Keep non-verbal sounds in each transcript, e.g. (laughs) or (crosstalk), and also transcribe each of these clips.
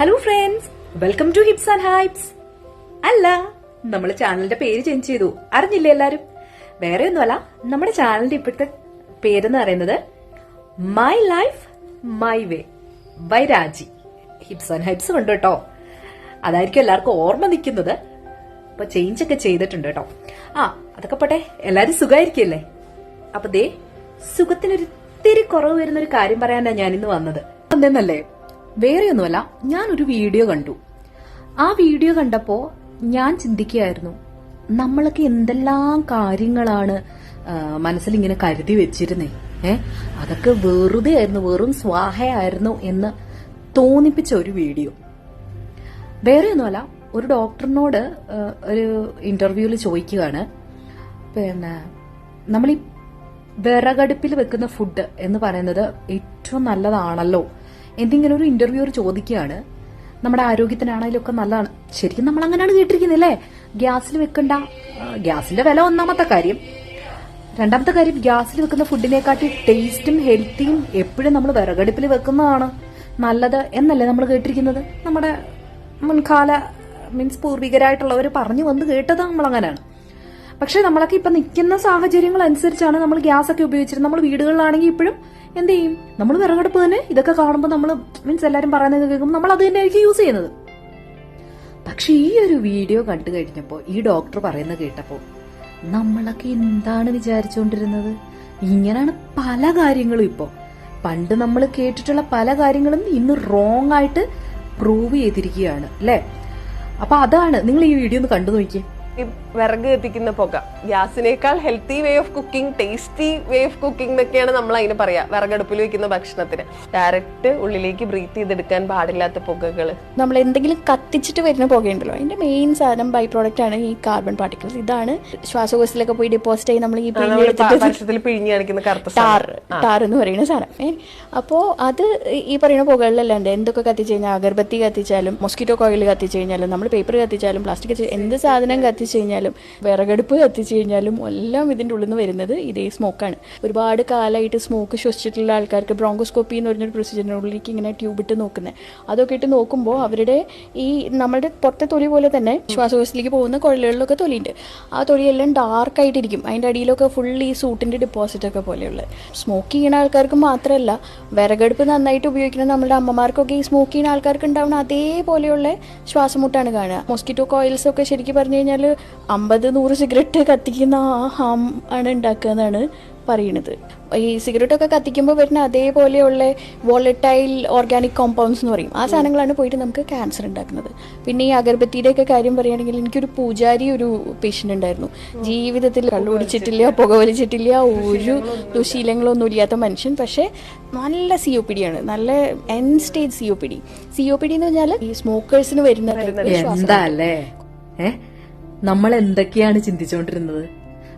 Hello friends welcome to hips and hypes അല്ല നമ്മൾ ചാനലിന്റെ പേര് ചേഞ്ച് ചെയ്തു. അറിഞ്ഞില്ലേ എല്ലാരും? വേറെ ഒന്നുമല്ല നമ്മുടെ ചാനലിന്റെ ഇപ്പോഴത്തെ പേരെന്ന് പറയുന്നത് my life my way by Raji hips and hypes ഉണ്ട് കേട്ടോ. അതായിരിക്കും എല്ലാവർക്കും ഓർമ്മ നിൽക്കുന്നത്. അപ്പൊ ചേഞ്ച് ഒക്കെ ചെയ്തിട്ടുണ്ട് കേട്ടോ. ആ അതൊക്കെ പോട്ടെ. എല്ലാരും സുഖമായിരിക്കല്ലേ അപ്പൊ ദേ സുഖത്തിനൊരു ഇത്തിരി കുറവ് വരുന്ന ഒരു കാര്യം പറയാനാണ് ഞാനിന്ന് വന്നത്. എന്തെന്നല്ലേ വേറെ ഒന്നുമല്ല ഞാനൊരു വീഡിയോ കണ്ടു. ആ വീഡിയോ കണ്ടപ്പോ ഞാൻ ചിന്തിക്കുകയായിരുന്നു നമ്മളൊക്കെ എന്തെല്ലാം കാര്യങ്ങളാണ് മനസ്സിൽ ഇങ്ങനെ കരുതി വെച്ചിരുന്നേ. ഏ അതൊക്കെ വെറുതെ ആയിരുന്നു വെറും സ്വാഹയായിരുന്നു എന്ന് തോന്നിപ്പിച്ച ഒരു വീഡിയോ. വേറെ ഒന്നുമല്ല ഒരു ഡോക്ടറിനോട് ഒരു ഇന്റർവ്യൂവിൽ ചോദിക്കുകയാണ് പിന്നെ നമ്മൾ ഈ വിറകടുപ്പിൽ വെക്കുന്ന ഫുഡ് എന്ന് പറയുന്നത് ഏറ്റവും നല്ലതാണല്ലോ എന്തെങ്കിലും ഒരു ഇന്റർവ്യൂ ചോദിക്കുകയാണ് നമ്മുടെ ആരോഗ്യത്തിനാണെങ്കിലും ഒക്കെ നല്ലതാണ്. ശരിക്കും നമ്മൾ അങ്ങനെയാണ് കേട്ടിരിക്കുന്നില്ലേ ഗ്യാസിൽ വെക്കണ്ട. ഗ്യാസിന്റെ വില ഒന്നാമത്തെ കാര്യം. രണ്ടാമത്തെ കാര്യം ഗ്യാസിൽ വെക്കുന്ന ഫുഡിനെക്കാട്ടി ടേസ്റ്റും ഹെൽത്തിയും എപ്പോഴും നമ്മൾ വിറകടുപ്പിൽ വെക്കുന്നതാണ് നല്ലത് എന്നല്ലേ നമ്മൾ കേട്ടിരിക്കുന്നത്? നമ്മുടെ മുൻകാല മീൻസ് പൂർവികരായിട്ടുള്ളവർ പറഞ്ഞു വന്ന് കേട്ടത് നമ്മൾ അങ്ങനെയാണ് പക്ഷെ നമ്മളൊക്കെ ഇപ്പൊ നിൽക്കുന്ന സാഹചര്യങ്ങൾ അനുസരിച്ചാണ് നമ്മൾ ഗ്യാസ് ഒക്കെ ഉപയോഗിച്ചിരുന്നത്. നമ്മൾ വീടുകളിലാണെങ്കിൽ ഇപ്പോഴും എന്ത് ചെയ്യും? നമ്മൾ വിറകടുപ്പ് തന്നെ ഇതൊക്കെ കാണുമ്പോൾ നമ്മൾ മീൻസ് എല്ലാവരും പറയുന്നത് കേൾക്കുമ്പോൾ നമ്മൾ അത് തന്നെയായിരിക്കും യൂസ് ചെയ്യുന്നത്. പക്ഷെ ഈ ഒരു വീഡിയോ കണ്ടു കഴിഞ്ഞപ്പോൾ ഈ ഡോക്ടർ പറയുന്നത് കേട്ടപ്പോൾ നമ്മളൊക്കെ എന്താണ് വിചാരിച്ചുകൊണ്ടിരുന്നത്? ഇങ്ങനെയാണ് പല കാര്യങ്ങളും ഇപ്പോൾ. പണ്ട് നമ്മൾ കേട്ടിട്ടുള്ള പല കാര്യങ്ങളും ഇന്ന് റോങ് ആയിട്ട് പ്രൂവ് ചെയ്തിരിക്കുകയാണ് അല്ലേ? അപ്പൊ അതാണ് നിങ്ങൾ ഈ വീഡിയോ ഒന്ന് കണ്ടു നോക്കിയേ. ഈ വിറക് കത്തിക്കുന്ന പുക. ഗ്യാസിനേക്കാൾ healthy way of cooking tasty way of cooking എന്നൊക്കെയാണ് നമ്മൾ അതിന് പറയാ വിറകടുപ്പിൽ വെക്കുന്ന ഭക്ഷണത്തിന്. ഡയറക്റ്റ് ഉള്ളിലേക്ക് ബ്രീത്ത് ചെയ്തെടുക്കാൻ പാടില്ലാത്ത പുകകൾ. നമ്മൾ എന്തെങ്കിലും കത്തിച്ചിട്ട് വരുന്ന പുകയുണ്ടല്ലോ അതിന്റെ മെയിൻ സാധനം ബൈ പ്രോഡക്റ്റ് ആണ് ഈ കാർബൺ പാർട്ടിക്കിൾസ് ഇതാണ് ശ്വാസകോശത്തിലൊക്കെ പോയി ഡെപ്പോസിറ്റ് ആയി നമ്മൾ ഈ പിഴിഞ്ഞു കാണിക്കുന്ന കറുത്ത ടാർ ടാർ എന്ന് പറയുന്ന സാധനം. അപ്പോ അപ്പോൾ അത് ഈ പറയുന്ന പുകകളിലല്ലാണ്ട് എന്തൊക്കെ കത്തിച്ചു കഴിഞ്ഞാൽ അഗർബത്തി കത്തിച്ചാലും മൊസ്കിറ്റോ കോയിൽ കത്തിച്ചു കഴിഞ്ഞാലും നമ്മൾ പേപ്പർ കത്തിച്ചാലും പ്ലാസ്റ്റിക് എന്ത് സാധനം കത്തിച്ച് കഴിഞ്ഞാലും വിറകടുപ്പ് കത്തിച്ചു കഴിഞ്ഞാലും എല്ലാം ഇതിന്റെ ഉള്ളിൽ നിന്ന് വരുന്നത് ഇതേ സ്മോക്കാണ് ഒരുപാട് കാലമായിട്ട് സ്മോക്ക് ശ്വസിച്ചിട്ടുള്ള ആൾക്കാർക്ക് ബ്രോങ്കോസ്കോപ്പി എന്ന് പറഞ്ഞൊരു പ്രൊസീജിയറിന്റെ ഉള്ളിലേക്ക് ഇങ്ങനെ ട്യൂബ് ഇട്ട് നോക്കുന്നത് അതൊക്കെ ഇട്ട് നോക്കുമ്പോൾ അവരുടെ ഈ നമ്മുടെ പുറത്തെ തൊലി പോലെ തന്നെ ശ്വാസകോശത്തിലേക്ക് പോകുന്ന കുഴലുകളിലൊക്കെ തൊലിയുണ്ട്. ആ തൊലിയെല്ലാം ഡാർക്കായിട്ടിരിക്കും അതിന്റെ അടിയിലൊക്കെ ഫുൾ ഈ സൂട്ടിന്റെ ഡെപ്പോസിറ്റ് ഒക്കെ പോലെയുള്ളത്. സ്മോക്ക് ചെയ്യുന്ന ആൾക്കാർക്ക് മാത്രമല്ല വിറകടുപ്പ് നന്നായിട്ട് ഉപയോഗിക്കുന്ന നമ്മുടെ അമ്മമാർക്കൊക്കെ ഈ സ്മോക്ക് ചെയ്യുന്ന ആൾക്കാർക്ക് ഉണ്ടാവുന്ന അതേപോലെയുള്ള ശ്വാസമുട്ടാണ് കാണുക. മോസ്കിറ്റോ കോയിൽസ് ഒക്കെ ശരിക്കും പറഞ്ഞു കഴിഞ്ഞാൽ അമ്പത് നൂറ് സിഗരറ്റ് കത്തിക്കുന്ന ആ ഹാം ആണ് ഉണ്ടാക്കുക എന്നാണ് പറയുന്നത് ഈ സിഗരറ്റൊക്കെ കത്തിക്കുമ്പോൾ വരുന്ന അതേപോലെയുള്ള വോളറ്റൈൽ ഓർഗാനിക് കോമ്പൗണ്ട്സ് എന്ന് പറയും. ആ സാധനങ്ങളാണ് പോയിട്ട് നമുക്ക് ക്യാൻസർ ഉണ്ടാക്കുന്നത്. പിന്നെ ഈ അഗർബത്തിയുടെ ഒക്കെ കാര്യം പറയുകയാണെങ്കിൽ എനിക്കൊരു പൂജാരി ഒരു പേഷ്യന്റ് ഉണ്ടായിരുന്നു. ജീവിതത്തിൽ കള്ളുപിടിച്ചിട്ടില്ല പുകവലിച്ചിട്ടില്ല ഒരു ദുശീലങ്ങളൊന്നും ഇല്ലാത്ത മനുഷ്യൻ. പക്ഷേ നല്ല സി ഒ പി ഡി ആണ്. നല്ല end stage C O P D C O P D എന്ന് പറഞ്ഞാൽ ഈ സ്മോക്കേഴ്സിന് വരുന്ന നമ്മൾ എന്തൊക്കെയാണ് ചിന്തിച്ചുകൊണ്ടിരുന്നത്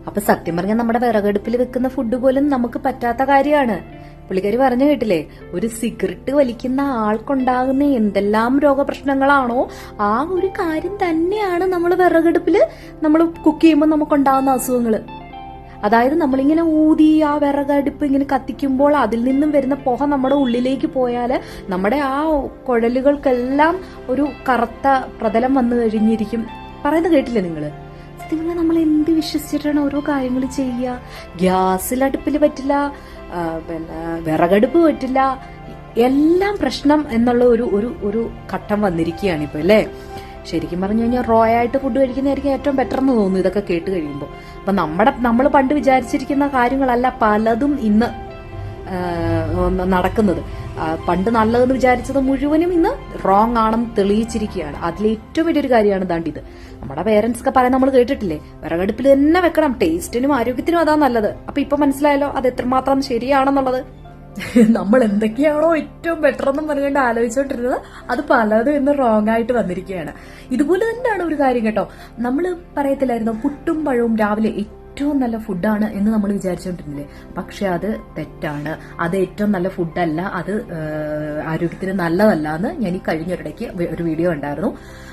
അപ്പൊ സത്യം പറഞ്ഞാൽ നമ്മുടെ വിറകടുപ്പിൽ വെക്കുന്ന ഫുഡ് പോലും നമുക്ക് പറ്റാത്ത കാര്യമാണ്. പുള്ളിക്കാരി പറഞ്ഞു കേട്ടില്ലേ ഒരു സിഗരറ്റ് വലിക്കുന്ന ആൾക്കുണ്ടാകുന്ന എന്തെല്ലാം രോഗപ്രശ്നങ്ങളാണോ ആ ഒരു കാര്യം തന്നെയാണ് നമ്മൾ വിറകടുപ്പിൽ നമ്മൾ കുക്ക് ചെയ്യുമ്പോൾ നമുക്കുണ്ടാകുന്ന അസുഖങ്ങൾ അതായത് നമ്മളിങ്ങനെ ഊതി ആ വിറകടുപ്പ് ഇങ്ങനെ കത്തിക്കുമ്പോൾ അതിൽ നിന്നും വരുന്ന പുക നമ്മുടെ ഉള്ളിലേക്ക് പോയാൽ നമ്മുടെ ആ കുഴലുകൾക്കെല്ലാം ഒരു കറുത്ത പ്രതലം വന്നു കഴിഞ്ഞിരിക്കും. പറയുന്നത് കേട്ടില്ലേ നിങ്ങൾ? സത്യം പറഞ്ഞാൽ നമ്മൾ എന്ത് വിശ്വസിച്ചിട്ടാണ് ഓരോ കാര്യങ്ങൾ ചെയ്യുക ഗ്യാസിൽ അടുപ്പിൽ പറ്റില്ല പിന്നെ വിറകടുപ്പ് പറ്റില്ല എല്ലാം പ്രശ്നം എന്നുള്ള ഒരു ഒരു ഒരു ഘട്ടം വന്നിരിക്കുകയാണ് ഇപ്പൊ അല്ലേ? ശരിക്കും പറഞ്ഞു കഴിഞ്ഞാൽ റോ ആയിട്ട് ഫുഡ് കഴിക്കുന്നതായിരിക്കും ഏറ്റവും ബെറ്റർ എന്ന് തോന്നുന്നു ഇതൊക്കെ കേട്ട് കഴിയുമ്പോൾ അപ്പൊ നമ്മുടെ നമ്മൾ പണ്ട് വിചാരിച്ചിരിക്കുന്ന കാര്യങ്ങളല്ല പലതും ഇന്ന് നടക്കുന്നത്. പണ്ട് നല്ലതെന്ന് വിചാരിച്ചത് മുഴുവനും ഇന്ന് റോങ് ആണെന്ന് തെളിയിച്ചിരിക്കുകയാണ്. അതിൽ ഏറ്റവും വലിയൊരു കാര്യമാണ് ദാണ്ടിത് നമ്മുടെ പേരൻസ് ഒക്കെ പറയാൻ നമ്മൾ കേട്ടിട്ടില്ലേ? വിറകടുപ്പിൽ തന്നെ വെക്കണം. ടേസ്റ്റിനും ആരോഗ്യത്തിനും അതാ നല്ലത്. അപ്പൊ ഇപ്പൊ മനസ്സിലായല്ലോ അത് എത്രമാത്രം ശരിയാണെന്നുള്ളത്. (laughs) നമ്മൾ എന്തൊക്കെയാണോ ഏറ്റവും ബെറ്റർ എന്നും പറഞ്ഞുകൊണ്ട് ആലോചിച്ചുകൊണ്ടിരുന്നത് അത് പലതും ഇന്ന് റോങ് ആയിട്ട് വന്നിരിക്കുകയാണ്. ഇതുപോലെ തന്നെയാണ് ഒരു കാര്യം കേട്ടോ. നമ്മൾ പറയത്തില്ലായിരുന്നു പുട്ടും പഴവും രാവിലെ ഏറ്റവും നല്ല ഫുഡാണ് എന്ന് നമ്മൾ വിചാരിച്ചുകൊണ്ടിരുന്നില്ലേ പക്ഷെ അത് തെറ്റാണ്. അത് ഏറ്റവും നല്ല ഫുഡല്ല അത് ആരോഗ്യത്തിന് നല്ലതല്ല എന്ന് ഞാൻ ഈ കഴിഞ്ഞൊരിടയ്ക്ക് ഒരു വീഡിയോ ഉണ്ടായിരുന്നു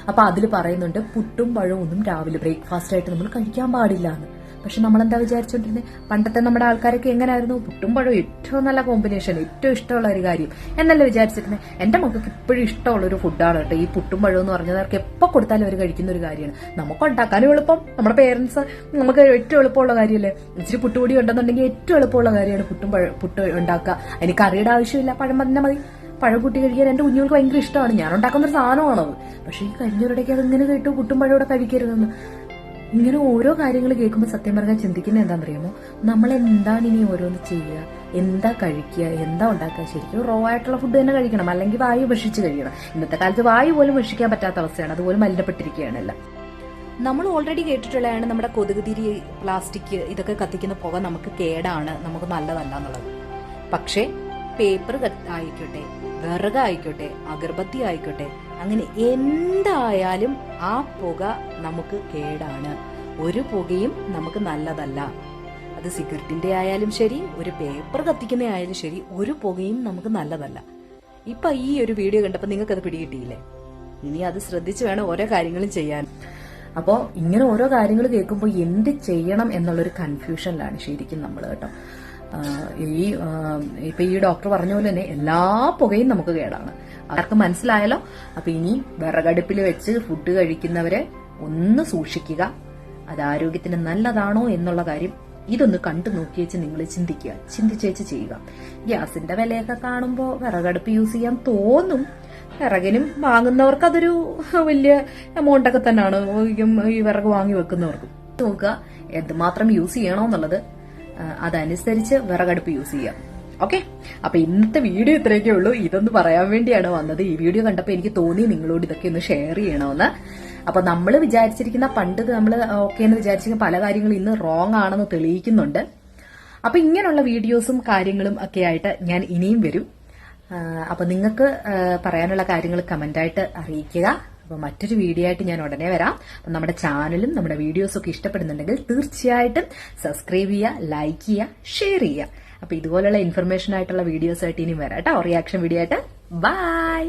അപ്പൊ അതിൽ പറയുന്നുണ്ട് പുട്ടും പഴവും ഒന്നും രാവിലെ ബ്രേക്ക്ഫാസ്റ്റ് ആയിട്ട് നമ്മൾ കഴിക്കാൻ പാടില്ല എന്ന് പക്ഷെ നമ്മളെന്താ വിചാരിച്ചോണ്ടിരുന്നത് പണ്ടത്തെ നമ്മുടെ ആൾക്കാരൊക്കെ എങ്ങനെയായിരുന്നു പുട്ടും പഴവും ഏറ്റവും നല്ല കോമ്പിനേഷൻ ഏറ്റവും ഇഷ്ടമുള്ള ഒരു കാര്യം. എന്നല്ല വിചാരിച്ചിരുന്നത് എന്റെ മക്കൾക്ക് ഇപ്പോഴും ഇഷ്ടമുള്ള ഒരു ഫുഡാണ് കേട്ടോ. ഈ പുട്ടും പഴവും എന്ന് പറഞ്ഞത് അവർക്ക് എപ്പോൾ കൊടുത്താലും അവർ കഴിക്കുന്ന ഒരു കാര്യമാണ്. നമുക്ക് ഉണ്ടാക്കാനും എളുപ്പം. നമ്മുടെ പേരൻസ് നമുക്ക് ഏറ്റവും എളുപ്പമുള്ള കാര്യമല്ലേ? ഇച്ചിരി പുട്ടുപൊടി ഉണ്ടെന്നുണ്ടെങ്കിൽ ഏറ്റവും എളുപ്പമുള്ള കാര്യമാണ് പുട്ടും പഴ പുട്ട് ഉണ്ടാക്കുക. അതിന് കറിയുടെ ആവശ്യമില്ല. പഴം തന്നെ മതി. പഴം കൂട്ടി കഴിക്കാൻ എന്റെ കുഞ്ഞുങ്ങൾക്ക് ഭയങ്കര ഇഷ്ടമാണ്. ഞാൻ ഉണ്ടാക്കുന്ന ഒരു സാധനമാണത്. പക്ഷേ ഈ കഴിഞ്ഞവരുടെയൊക്കെ അത് ഇങ്ങനെ കേട്ടു? പുട്ടും പഴം കൂടെ കഴിക്കരുതെന്ന്. ഇങ്ങനെ ഓരോ കാര്യങ്ങൾ കേൾക്കുമ്പോൾ സത്യം പറഞ്ഞാൽ ചിന്തിക്കുന്നത് എന്താണെന്നറിയാമോ? നമ്മൾ എന്താണ് ഇനി ഓരോന്ന് ചെയ്യുക? എന്താ കഴിക്കുക? എന്താ ഉണ്ടാക്കുക? ശരിക്കും റോ ആയിട്ടുള്ള ഫുഡ് തന്നെ കഴിക്കണം. അല്ലെങ്കിൽ വായു ഭക്ഷിച്ച് കഴിയണം ഇന്നത്തെ കാലത്ത് വായു പോലും ഭക്ഷിക്കാൻ പറ്റാത്ത അവസ്ഥയാണ്. അതുപോലെ മലിനപ്പെട്ടിരിക്കുകയാണല്ല. നമ്മൾ ഓൾറെഡി കേട്ടിട്ടുള്ളതാണ് നമ്മുടെ കൊതുക് തിരി പ്ലാസ്റ്റിക് ഇതൊക്കെ കത്തിക്കുന്ന പുക നമുക്ക് കേടാണ്. നമുക്ക് നല്ലതല്ല എന്നുള്ളത്. പക്ഷേ പേപ്പർ ആയിക്കോട്ടെ വിറകായിക്കോട്ടെ അഗർബത്തി ആയിക്കോട്ടെ അങ്ങനെ എന്തായാലും ആ പുക നമുക്ക് കേടാണ്. ഒരു പുകയും നമുക്ക് നല്ലതല്ല. അത് സിഗരറ്റിന്റെ ആയാലും ശരി ഒരു പേപ്പർ കത്തിക്കുന്ന ആയാലും ശരി ഒരു പുകയും നമുക്ക് നല്ലതല്ല. ഇപ്പൊ ഈ ഒരു വീഡിയോ കണ്ടപ്പോൾ നിങ്ങൾക്ക് അത് പിടികിട്ടിയില്ലേ? ഇനി അത് ശ്രദ്ധിച്ചു വേണം ഓരോ കാര്യങ്ങളും ചെയ്യാൻ. അപ്പോൾ ഇങ്ങനെ ഓരോ കാര്യങ്ങൾ കേൾക്കുമ്പോൾ എന്ത് ചെയ്യണം എന്നുള്ളൊരു കൺഫ്യൂഷനിലാണ് ശരിക്കും നമ്മൾ കേട്ടോ. ഈ ഇപ്പൊ ഈ ഡോക്ടർ പറഞ്ഞ പോലെ തന്നെ എല്ലാ പുകയും നമുക്ക് കേടാണ്. ആർക്ക് മനസ്സിലായല്ലോ അപ്പൊ ഇനി വിറകടുപ്പിൽ വെച്ച് ഫുഡ് കഴിക്കുന്നവരെ ഒന്ന് സൂക്ഷിക്കുക. അത് ആരോഗ്യത്തിന് നല്ലതാണോ എന്നുള്ള കാര്യം ഇതൊന്ന് കണ്ടു നോക്കിയേച്ച് നിങ്ങൾ ചിന്തിക്കുക. ചിന്തിച്ചേച്ച് ചെയ്യുക. ഗ്യാസിന്റെ വിലയൊക്കെ കാണുമ്പോൾ വിറകടുപ്പ് യൂസ് ചെയ്യാൻ തോന്നും. വിറകിനും വാങ്ങുന്നവർക്ക് അതൊരു വലിയ എമൗണ്ട് ഒക്കെ തന്നെയാണ് ഈ വിറക് വാങ്ങി വെക്കുന്നവർക്ക്. നോക്കുക എന്തുമാത്രം യൂസ് ചെയ്യണമെന്നുള്ളത് ആ, അതനുസരിച്ച് വിറകടുപ്പ് യൂസ് ചെയ്യാം. ഓക്കെ അപ്പൊ ഇന്നത്തെ വീഡിയോ ഇത്രയൊക്കെ ഉള്ളൂ. ഇതൊന്ന് പറയാൻ വേണ്ടിയാണ് വന്നത്. ഈ വീഡിയോ കണ്ടപ്പോൾ എനിക്ക് തോന്നി നിങ്ങളോട് ഇതൊക്കെ ഒന്ന് ഷെയർ ചെയ്യണമെന്ന് അപ്പൊ നമ്മൾ വിചാരിച്ചിരിക്കുന്ന പണ്ട് നമ്മൾ ഓക്കെ എന്ന് വിചാരിച്ചിരിക്കുന്ന പല കാര്യങ്ങളും ഇന്ന് റോങ് ആണെന്ന് തെളിയിക്കുന്നുണ്ട്. അപ്പൊ ഇങ്ങനെയുള്ള വീഡിയോസും കാര്യങ്ങളും ഒക്കെ ആയിട്ട് ഞാൻ ഇനിയും വരും. അപ്പൊ നിങ്ങൾക്ക് പറയാനുള്ള കാര്യങ്ങൾ കമന്റായിട്ട് അറിയിക്കുക. അപ്പൊ മറ്റൊരു വീഡിയോ ആയിട്ട് ഞാൻ ഉടനെ വരാം. അപ്പൊ നമ്മുടെ ചാനലും നമ്മുടെ വീഡിയോസും ഒക്കെ ഇഷ്ടപ്പെടുന്നുണ്ടെങ്കിൽ തീർച്ചയായിട്ടും സബ്സ്ക്രൈബ് ചെയ്യുക ലൈക്ക് ചെയ്യുക ഷെയർ ചെയ്യുക. അപ്പൊ ഇതുപോലുള്ള ഇൻഫർമേഷൻ ആയിട്ടുള്ള വീഡിയോസ് ആയിട്ട് ഇനി വരാം കേട്ടോ. റിയാക്ഷൻ വീഡിയോ ആയിട്ട്. ബൈ